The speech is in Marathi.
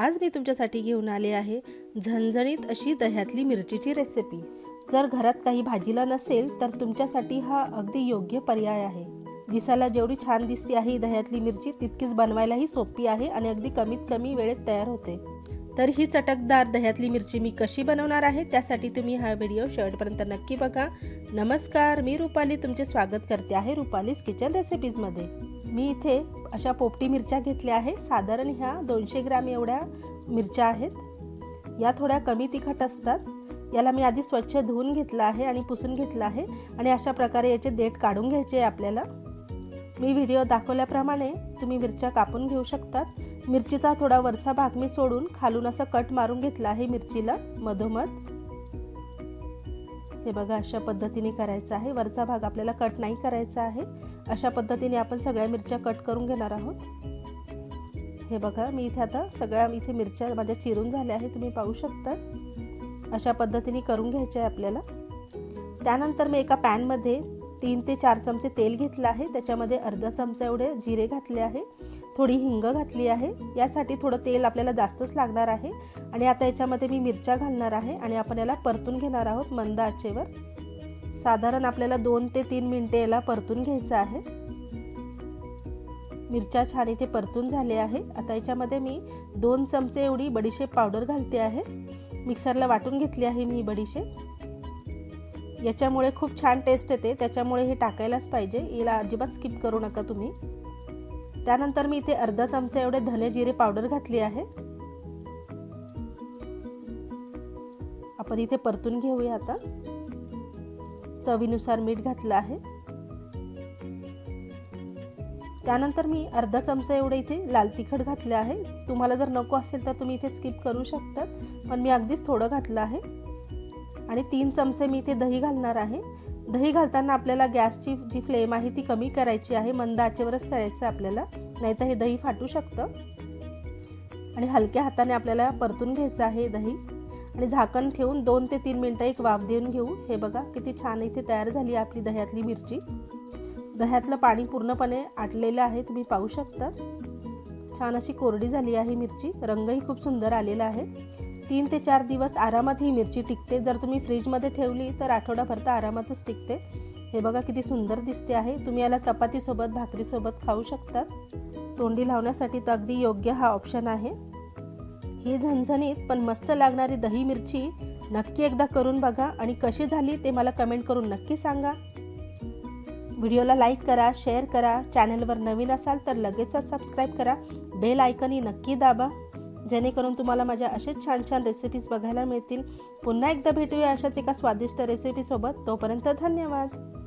आज मी तुमच्यासाठी घेऊन आले आहे झणझणीत अशी दह्यातली मिरचीची रेसिपी जर घरात काही भाजीला नसेल तर तुमच्यासाठी हा अगदी योग्य पर्याय आहे. दिसायला जेवढी छान दिसते आहे दह्यातली मिरची तितकीच बनवायलाही सोपी आहे आणि अगदी कमीत कमी वेळेत तयार होते. तर ही चटकदार दह्यातली मिरची मी कशी बनवणार आहे त्यासाठी तुम्ही हा व्हिडिओ शेवटपर्यंत नक्की बघा. नमस्कार मी रुपाली. तुमचे स्वागत करते आहे रुपालीज किचन रेसिपीजमध्ये मी इथे अशा पोपटी मिरच्या घेतल्या आहे साधारण ह्या दोनशे ग्रॅम एवढ्या मिरच्या आहेत. या थोड्या कमी तिखट असतात. याला मी आधी स्वच्छ धुवून घेतलं आहे आणि पुसून घेतलं आहे. आणि अशा प्रकारे याचे देठ काढून घ्यायचे आहे आपल्याला. मी व्हिडिओ दाखवल्याप्रमाणे तुम्ही मिरच्या कापून घेऊ शकतात. मिरचीचा थोडा वरचा भाग मी सोडून खालून असं कट मारून घेतला आहे मिरचीला मधोमध. हे बघा अशा पद्धतीने करायचं आहे. वरचा भाग आपल्याला कट नाही करायचा आहे. अशा पद्धतीने आपण सगळ्या मिरच्या कट करून घेणार आहोत. हे बघा मी इथे आता सगळ्या इथे मिरच्या माझ्या चिरून झाल्या आहे तुम्ही पाहू शकता. अशा पद्धतीने करून घ्यायच्या आहे आपल्याला. त्यानंतर मी एका पॅनमध्ये तीन ते चार चमचे तेल घेतलं आहे. त्याच्यामध्ये अर्धा चमचा एवढे जिरे घातले आहे. थोडी हिंग घातली आहे. यासाठी थोडं तेल आपल्याला जास्तच लागणार आहे. आणि आता याच्यामध्ये मी मिरच्या घालणार आहे आणि आपण याला परतून घेणार आहोत मंद आचेवर. साधारण आपल्याला दोन ते तीन मिनटे याला परतून घ्यायचं आहे. मिरच्या छान इथे परतून झाले आहे. आता याच्यामध्ये मी दोन चमचे एवढी बडीशेप पावडर घालते आहे. मिक्सरला वाटून घेतली आहे मी ही बडीशेप. याच्यामुळे खूप छान टेस्ट येते. त्याच्यामुळे हे टाकायलाच पाहिजे. याला अजिबात स्किप करू नका तुम्ही. त्यानंतर मी इथे अर्धा चमचा एवढे धने जिरे पावडर घातली आहे. आपण इथे परतून घेऊया आता. चवीनुसार मीठ घातलं आहे. त्यानंतर मी अर्धा चमचा एवढं इथे लाल तिखट घातलं आहे. तुम्हाला जर नको असेल तर तुम्ही इथे स्किप करू शकतात पण मी अगदीच थोडं घातलं आहे. आणि तीन चमचे मी इथे दही घालणार आहे. दही घालताना आपल्याला गॅसची जी फ्लेम आहे ती कमी करायची आहे. मंद आचेवरच करायचं आहे आपल्याला. नाहीतर हे दही फाटू शकतं. आणि हलक्या हाताने आपल्याला परतून घ्यायचं आहे दही. आणि झाकण ठेवून दोन ते तीन मिनटं एक वाफ देऊन घेऊ. हे बघा किती छान इथे तयार झाली आहे आपली दह्यातली मिरची. दह्यातलं पाणी पूर्णपणे आटलेलं आहे. तुम्ही पाहू शकता. छान अशी कोरडी झाली आहे मिरची. रंगही खूप सुंदर आलेला आहे. तीन ते चार दिवस आरामात ही मिरची टिकते. जर तुम्ही फ्रीजमध्ये ठेवली तर आठवडाभर तर आरामातच टिकते. हे बघा किती सुंदर दिसते आहे. तुम्ही याला चपातीसोबत भाकरीसोबत खाऊ शकता. तोंडी लावण्यासाठी तर अगदी योग्य हा ऑप्शन आहे. ही झणझणीत पण मस्त लागणारी दही मिरची नक्की एकदा करून बघा आणि कशी झाली ते मला कमेंट करून नक्की सांगा. व्हिडिओला लाईक करा शेअर करा. चॅनलवर नवीन असाल तर लगेचच सबस्क्राईब करा. बेल आयकनही नक्की दाबा. जेणेकरून तुम्हाला माझ्या असेच छान छान रेसिपीज बघायला मिळतील. पुन्हा एकदा भेटूया अशाच एका स्वादिष्ट रेसिपीसोबत तोपर्यंत धन्यवाद.